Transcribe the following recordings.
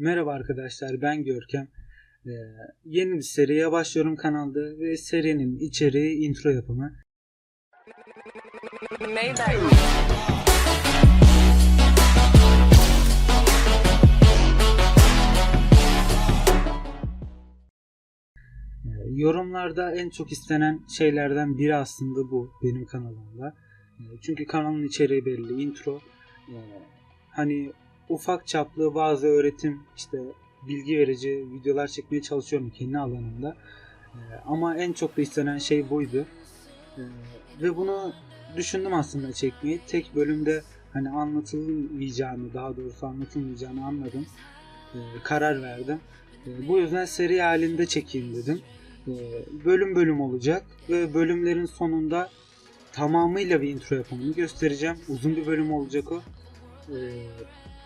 Merhaba arkadaşlar ben Görkem. Ee, yeni bir seriye başlıyorum kanalda ve serinin içeriği intro yapımı. Ee, yorumlarda en çok istenen şeylerden biri aslında bu benim kanalımda. Ee, çünkü kanalın içeriği belli, intro. Ee, hani ufak çaplı bazı öğretim işte bilgi verici videolar çekmeye çalışıyorum kendi alanımda. Ee, ama en çok da istenen şey buydu. Ee, ve bunu düşündüm aslında çekmeyi. Tek bölümde hani anlatılmayacağını, daha doğrusu anlatılmayacağını anladım. Ee, karar verdim. Bu yüzden seri halinde çekeyim dedim. Bölüm bölüm olacak ve bölümlerin sonunda tamamıyla bir intro yapımını göstereceğim. Uzun bir bölüm olacak o.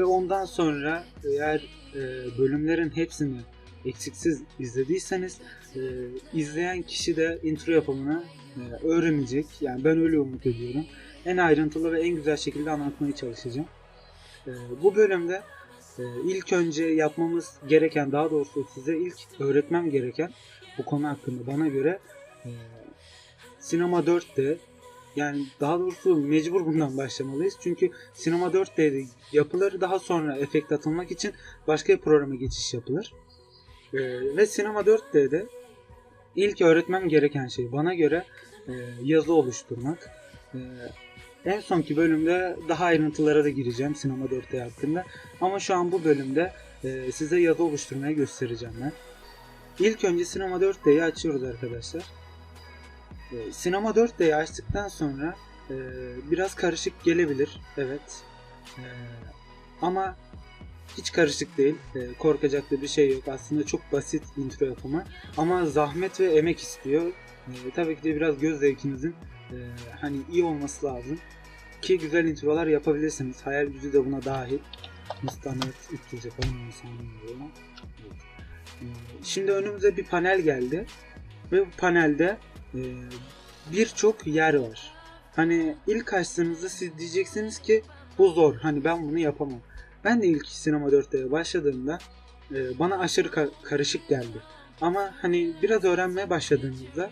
ve ondan sonra eğer e, bölümlerin hepsini eksiksiz izlediyseniz e, izleyen kişi de intro yapımını e, öğrenecek. Yani ben öyle umut ediyorum. En ayrıntılı ve en güzel şekilde anlatmaya çalışacağım. E, bu bölümde e, ilk önce yapmamız gereken, daha doğrusu size ilk öğretmem gereken bu konu hakkında bana göre e, sinema 4D yani daha doğrusu mecbur bundan başlamalıyız. Çünkü sinema 4D'de yapılır daha sonra efekt atılmak için başka bir programa geçiş yapılır. E, ve sinema 4D'de ilk öğretmem gereken şey bana göre e, yazı oluşturmak. E, en sonki bölümde daha ayrıntılara da gireceğim sinema 4D hakkında. Ama şu an bu bölümde e, size yazı oluşturmaya göstereceğim ben. İlk önce sinema 4D'yi açıyoruz arkadaşlar. E, sinema 4D'yi açtıktan sonra e, biraz karışık gelebilir. Evet. E, ama hiç karışık değil. E, korkacak da bir şey yok. Aslında çok basit intro yapımı. Ama zahmet ve emek istiyor. E, tabii ki de biraz göz zevkinizin e, hani iyi olması lazım. Ki güzel introlar yapabilirsiniz. Hayal gücü de buna dahil. Standart 300 yapalım. Evet. Şimdi önümüze bir panel geldi. Ve bu panelde e, birçok yer var. Hani ilk açtığınızda siz diyeceksiniz ki bu zor. Hani ben bunu yapamam. Ben de ilk sinema 4D'ye başladığımda e, bana aşırı ka- karışık geldi. Ama hani biraz öğrenmeye başladığınızda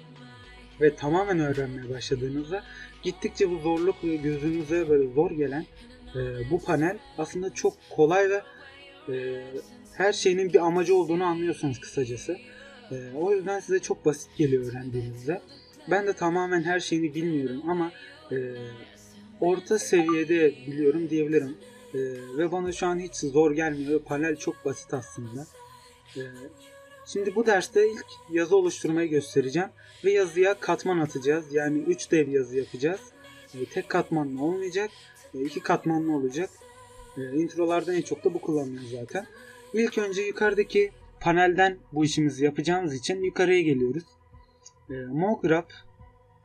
ve tamamen öğrenmeye başladığınızda gittikçe bu zorluk ve gözünüze böyle zor gelen e, bu panel aslında çok kolay ve e, her şeyinin bir amacı olduğunu anlıyorsunuz kısacası. E, o yüzden size çok basit geliyor öğrendiğinizde. Ben de tamamen her şeyini bilmiyorum ama e, orta seviyede biliyorum diyebilirim. E, ve bana şu an hiç zor gelmiyor. Panel çok basit aslında. E, şimdi bu derste ilk yazı oluşturmayı göstereceğim. Ve yazıya katman atacağız. Yani 3 dev yazı yapacağız. E, tek katmanlı olmayacak. E, iki katmanlı olacak. E, introlarda en çok da bu kullanılıyor zaten. İlk önce yukarıdaki panelden bu işimizi yapacağımız için yukarıya geliyoruz. E, Mograph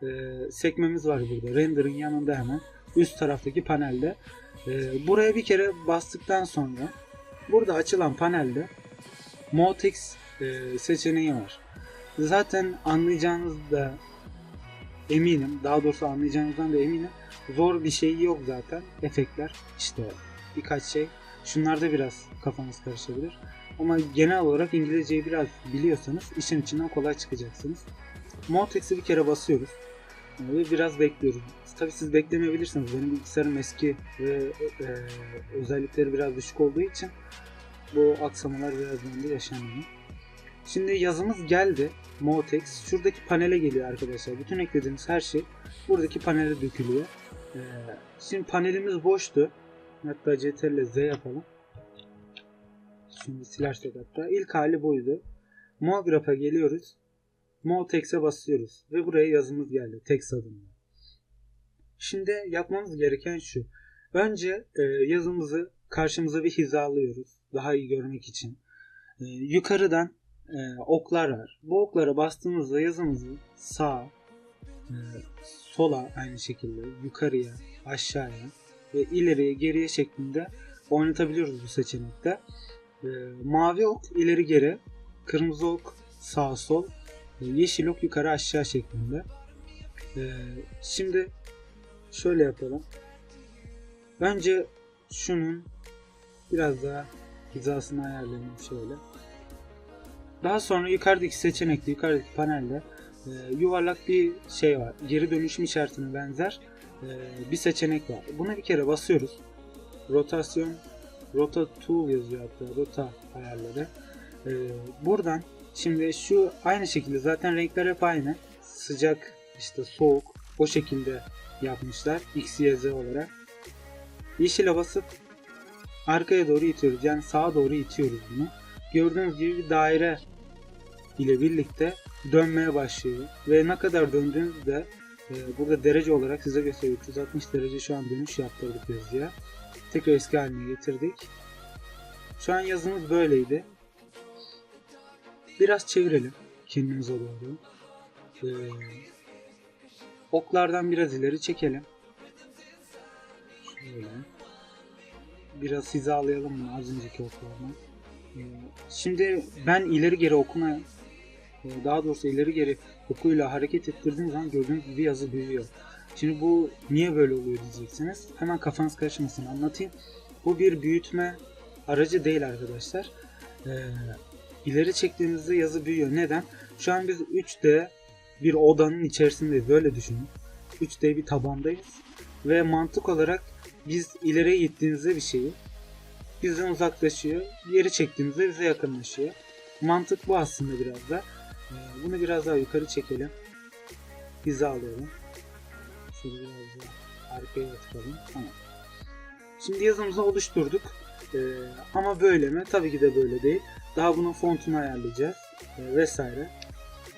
e, sekmemiz var burada. Render'ın yanında hemen üst taraftaki panelde. E, buraya bir kere bastıktan sonra burada açılan panelde Motex e, seçeneği var. Zaten anlayacağınız da eminim. Daha doğrusu anlayacağınızdan da eminim. Zor bir şey yok zaten. Efektler işte birkaç şey. Şunlarda biraz kafanız karışabilir. Ama genel olarak İngilizceyi biraz biliyorsanız işin içinden kolay çıkacaksınız. Montex'i bir kere basıyoruz. Ve biraz bekliyoruz. Tabii siz beklemeyebilirsiniz. Benim bilgisayarım eski ve e, özellikleri biraz düşük olduğu için bu aksamalar biraz bende yaşanmıyor. Şimdi yazımız geldi. Motex. Şuradaki panele geliyor arkadaşlar. Bütün eklediğimiz her şey buradaki panele dökülüyor. Ee, şimdi panelimiz boştu. Hatta CTRL Z yapalım. Şimdi silersek hatta. İlk hali buydu. Mograph'a geliyoruz. Motex'e basıyoruz. Ve buraya yazımız geldi. Text adında. Şimdi yapmamız gereken şu. Önce e, yazımızı karşımıza bir hizalıyoruz. Daha iyi görmek için. E, yukarıdan e, oklar var. Bu oklara bastığımızda yazımızı sağa, e, sola aynı şekilde yukarıya, aşağıya ve ileriye, geriye şeklinde oynatabiliyoruz bu seçenekte. E, mavi ok ileri geri, kırmızı ok sağ sol, e, yeşil ok yukarı aşağı şeklinde. E, şimdi şöyle yapalım. Önce şunun biraz daha hizasını ayarlayalım şöyle. Daha sonra yukarıdaki seçenekte, yukarıdaki panelde e, yuvarlak bir şey var. Geri dönüşüm işaretine benzer e, bir seçenek var. Buna bir kere basıyoruz. Rotasyon, rota tool yazıyor hatta rota ayarları. E, buradan şimdi şu aynı şekilde zaten renkler hep aynı. Sıcak, işte soğuk o şekilde yapmışlar. X, Y, Z olarak. Yeşile basıp arkaya doğru itiyoruz. Yani sağa doğru itiyoruz bunu. Gördüğünüz gibi bir daire ile birlikte dönmeye başlıyor. Ve ne kadar döndüğünüzde e, burada derece olarak size gösteriyor. 360 derece şu an dönüş yaptırdık yazıya. Tekrar eski haline getirdik. Şu an yazımız böyleydi. Biraz çevirelim kendimize doğru. Ee, oklardan biraz ileri çekelim. Şöyle. Biraz hizalayalım bunu az önceki oklardan. Ee, Şimdi ben ileri geri okuna e, daha doğrusu ileri geri okuyla hareket ettirdiğim zaman gördüğünüz gibi yazı büyüyor. Şimdi bu niye böyle oluyor diyeceksiniz. Hemen kafanız karışmasın anlatayım. Bu bir büyütme aracı değil arkadaşlar. Ee, ileri çektiğimizde yazı büyüyor. Neden? Şu an biz 3D bir odanın içerisindeyiz. Böyle düşünün. 3D bir tabandayız. Ve mantık olarak biz ileriye gittiğimizde bir şeyi bizden uzaklaşıyor. Geri çektiğimizde bize yakınlaşıyor. Mantık bu aslında biraz da. Ee, Bunu biraz daha yukarı çekelim. Hizalayalım. Şöyle biraz daha arkaya yatıralım. Tamam. Şimdi yazımızı oluşturduk. Ee, ama böyle mi? Tabii ki de böyle değil. Daha bunun fontunu ayarlayacağız. Ee, vesaire.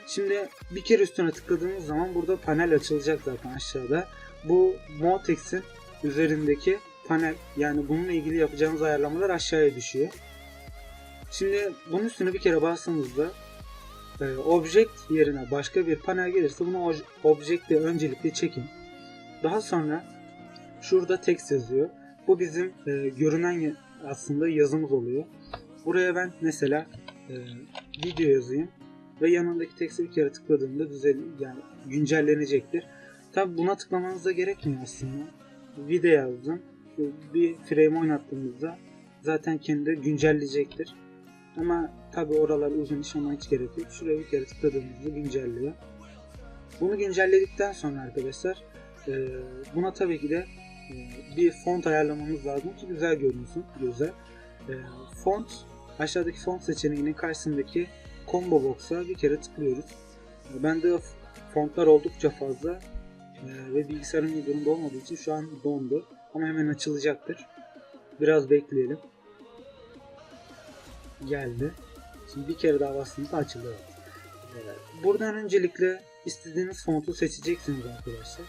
Şimdi bir kere üstüne tıkladığımız zaman burada panel açılacak zaten aşağıda. Bu Motex'in üzerindeki panel yani bununla ilgili yapacağımız ayarlamalar aşağıya düşüyor. Şimdi bunun üstüne bir kere bastığımızda e, object yerine başka bir panel gelirse bunu object'e öncelikle çekin. Daha sonra şurada text yazıyor. Bu bizim e, görünen aslında yazımız oluyor. Buraya ben mesela e, video yazayım ve yanındaki text'e bir kere tıkladığımda düzel yani güncellenecektir. Tabi buna tıklamanız da gerekmiyor aslında. Video yazdım. Bir frame oynattığımızda zaten kendi güncelleyecektir. Ama tabi oralar uzun iş ama hiç gerek yok. Şuraya bir kere tıkladığımızda güncelliyor. Bunu güncelledikten sonra arkadaşlar e, buna tabii ki de e, bir font ayarlamamız lazım ki güzel görünsün göze. E, font aşağıdaki font seçeneğinin karşısındaki combo box'a bir kere tıklıyoruz. Bende fontlar oldukça fazla ve bilgisayarın iyi durumda olmadığı için şu an dondu. Ama hemen açılacaktır. Biraz bekleyelim. Geldi. Şimdi bir kere daha bastığımızda açıldı. Ee, Buradan öncelikle istediğiniz fontu seçeceksiniz arkadaşlar.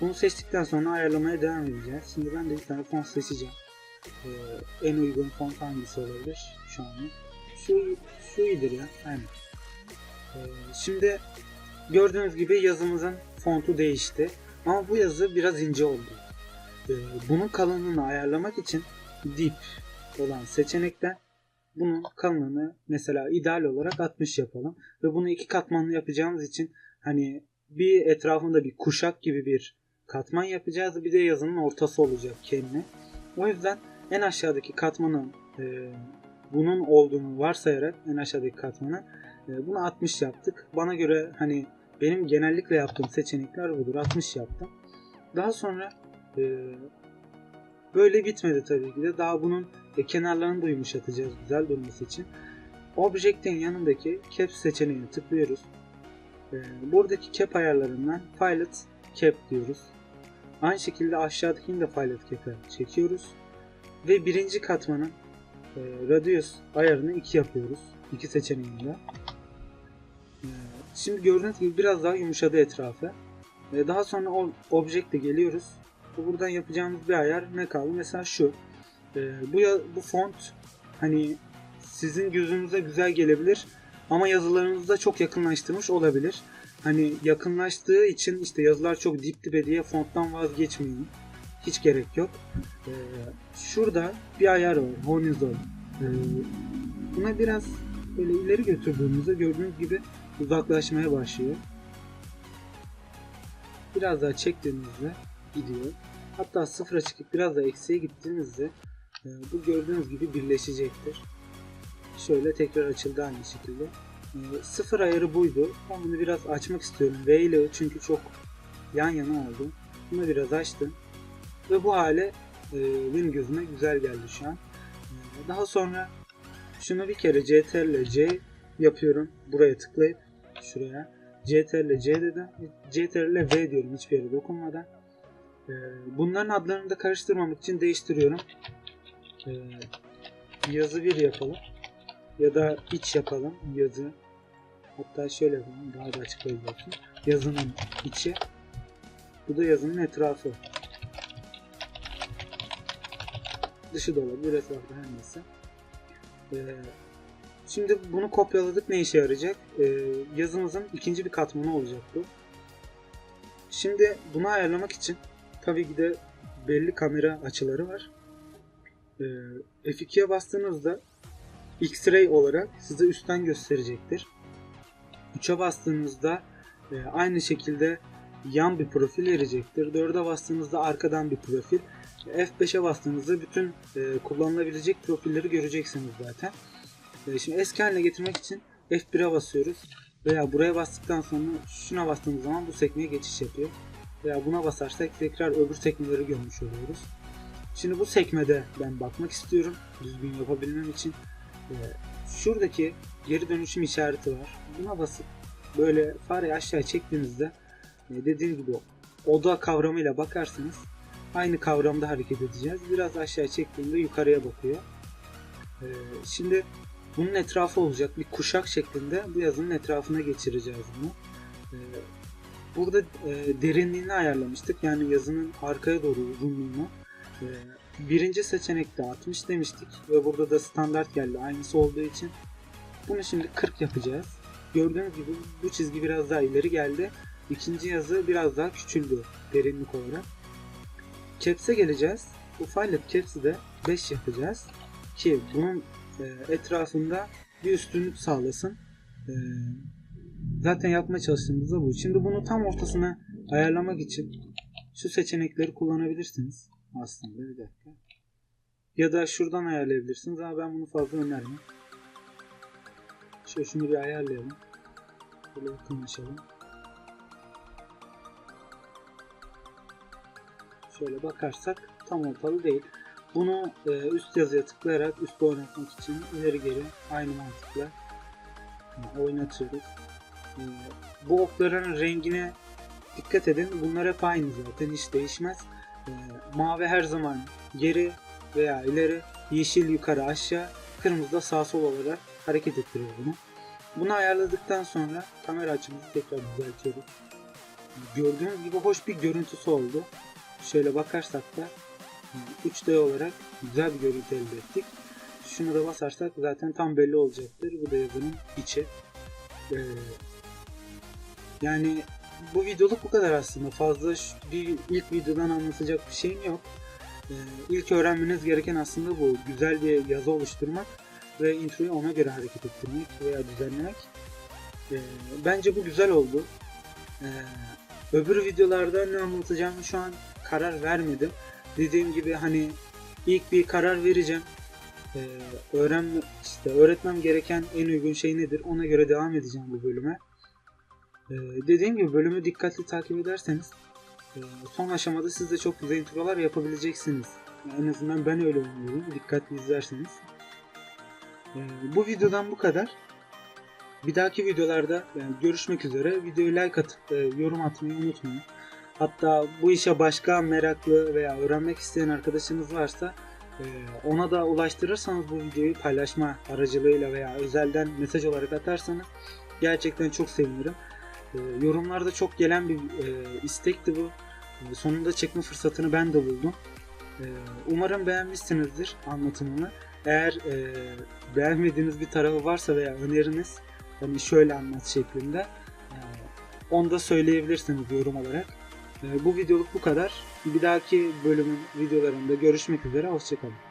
Bunu seçtikten sonra ayarlamaya devam edeceğiz. Şimdi ben de bir tane font seçeceğim. Ee, en uygun font hangisi olabilir şu an? Şu, şu iyidir ya. Aynen. Ee, şimdi gördüğünüz gibi yazımızın fontu değişti. Ama bu yazı biraz ince oldu. Ee, bunun kalınlığını ayarlamak için dip olan seçenekten bunun kalınlığını mesela ideal olarak 60 yapalım ve bunu iki katmanlı yapacağımız için hani bir etrafında bir kuşak gibi bir katman yapacağız bir de yazının ortası olacak kendi. O yüzden en aşağıdaki katmanın e, bunun olduğunu varsayarak en aşağıdaki katmanı e, bunu 60 yaptık. Bana göre hani benim genellikle yaptığım seçenekler budur. 60 yaptım. Daha sonra e, böyle bitmedi tabii ki de. Daha bunun e, kenarlarını da yumuşatacağız güzel durması için. Object'in yanındaki Cap seçeneğine tıklıyoruz. E, buradaki Cap ayarlarından Pilot Cap diyoruz. Aynı şekilde aşağıdakini de Pilot Cap'e çekiyoruz. Ve birinci katmanın e, Radius ayarını 2 yapıyoruz. 2 seçeneğinde. E, şimdi gördüğünüz gibi biraz daha yumuşadı etrafı. Daha sonra Object'e geliyoruz. Buradan yapacağımız bir ayar ne kaldı? Mesela şu. Ee, bu bu font hani sizin gözünüze güzel gelebilir ama yazılarınızda çok yakınlaştırmış olabilir. Hani yakınlaştığı için işte yazılar çok dip dibe diye fonttan vazgeçmeyin. Hiç gerek yok. Ee, şurada bir ayar var. Horizon. Ee, buna biraz böyle ileri götürdüğümüzde gördüğünüz gibi uzaklaşmaya başlıyor. Biraz daha çektiğimizde gidiyor. Hatta sıfıra çıkıp biraz da eksiye gittiğimizde e, bu gördüğünüz gibi birleşecektir. Şöyle tekrar açıldı aynı şekilde. E, sıfır ayarı buydu. Ben bunu biraz açmak istiyorum. V ile çünkü çok yan yana oldu. Bunu biraz açtım. Ve bu hale e, benim gözüme güzel geldi şu an. E, daha sonra şunu bir kere CTRL C yapıyorum. Buraya tıklayıp şuraya. CTRL C dedim. CTRL V diyorum hiçbir yere dokunmadan. Bunların adlarını da karıştırmamak için değiştiriyorum. E, yazı 1 yapalım. Ya da iç yapalım yazı. Hatta şöyle yapalım daha da açıklayıcı olsun. Yazının içi. Bu da yazının etrafı. Dışı da olabilir etrafı her neyse. Ee, şimdi bunu kopyaladık ne işe yarayacak? Ee, yazımızın ikinci bir katmanı olacak bu. Şimdi bunu ayarlamak için tabii ki de belli kamera açıları var. Ee, F2'ye bastığınızda X-ray olarak size üstten gösterecektir. 3'e bastığınızda e, aynı şekilde yan bir profil verecektir. 4'e bastığınızda arkadan bir profil. F5'e bastığınızda bütün e, kullanılabilecek profilleri göreceksiniz zaten. E, şimdi eski getirmek için F1'e basıyoruz. Veya buraya bastıktan sonra şuna bastığımız zaman bu sekmeye geçiş yapıyor. Veya buna basarsak tekrar öbür sekmeleri görmüş oluyoruz. Şimdi bu sekmede ben bakmak istiyorum. Düzgün yapabilmem için. E, şuradaki geri dönüşüm işareti var. Buna basıp böyle fareyi aşağı çektiğinizde e, dediğim gibi oda kavramıyla bakarsınız aynı kavramda hareket edeceğiz. Biraz aşağı çektiğimde yukarıya bakıyor. E, şimdi bunun etrafı olacak bir kuşak şeklinde bu yazının etrafına geçireceğiz bunu. E, burada e, derinliğini ayarlamıştık. Yani yazının arkaya doğru uzunluğunu. E, birinci seçenekte 60 demiştik ve burada da standart geldi aynısı olduğu için. Bunu şimdi 40 yapacağız. Gördüğünüz gibi bu çizgi biraz daha ileri geldi. İkinci yazı biraz daha küçüldü derinlik olarak. Caps'e geleceğiz. Bu file caps'i de 5 yapacağız. Ki bunun e, etrafında bir üstünlük sağlasın. E, zaten yapmaya çalıştığımız da bu. Şimdi bunu tam ortasına ayarlamak için şu seçenekleri kullanabilirsiniz. Aslında bir dakika. Ya da şuradan ayarlayabilirsiniz ama ben bunu fazla önermem. Şöyle şunu bir ayarlayalım. Böyle yakınlaşalım. Şöyle bakarsak tam ortalı değil. Bunu e, üst yazıya tıklayarak üst oynatmak için ileri geri aynı mantıkla e, oynatıyoruz. E, bu okların rengine dikkat edin. Bunlar hep aynı zaten hiç değişmez. E, mavi her zaman geri veya ileri, yeşil yukarı aşağı, kırmızı da sağ sol olarak hareket ettiriyor bunu. Bunu ayarladıktan sonra kamera açımızı tekrar düzeltiyoruz. Gördüğünüz gibi hoş bir görüntüsü oldu. Şöyle bakarsak da 3D olarak güzel bir görüntü elde ettik. Şunu da basarsak zaten tam belli olacaktır. Bu da yazının içi. Ee, yani bu videoluk bu kadar aslında. Fazla bir ilk videodan anlatacak bir şeyim yok. Ee, ilk öğrenmeniz gereken aslında bu. Güzel bir yazı oluşturmak ve introyu ona göre hareket ettirmek veya düzenlemek. Ee, bence bu güzel oldu. Ee, öbür videolarda ne anlatacağımı şu an karar vermedim. Dediğim gibi hani ilk bir karar vereceğim. Ee, öğren işte öğretmem gereken en uygun şey nedir? Ona göre devam edeceğim bu bölüme. Ee, dediğim gibi bölümü dikkatli takip ederseniz e, son aşamada siz de çok güzel introlar yapabileceksiniz. Yani en azından ben öyle umuyorum. Dikkatli izlerseniz. Ee, bu videodan bu kadar. Bir dahaki videolarda yani görüşmek üzere. Videoyu like atıp e, yorum atmayı unutmayın. Hatta bu işe başka meraklı veya öğrenmek isteyen arkadaşınız varsa e, ona da ulaştırırsanız bu videoyu paylaşma aracılığıyla veya özelden mesaj olarak atarsanız gerçekten çok sevinirim. E, yorumlarda çok gelen bir e, istekti bu. E, sonunda çekme fırsatını ben de buldum. E, umarım beğenmişsinizdir anlatımını. Eğer e, beğenmediğiniz bir tarafı varsa veya öneriniz hani şöyle anlat şeklinde e, onu da söyleyebilirsiniz yorum olarak. E, bu videoluk bu kadar. Bir dahaki bölümün videolarında görüşmek üzere. Hoşçakalın.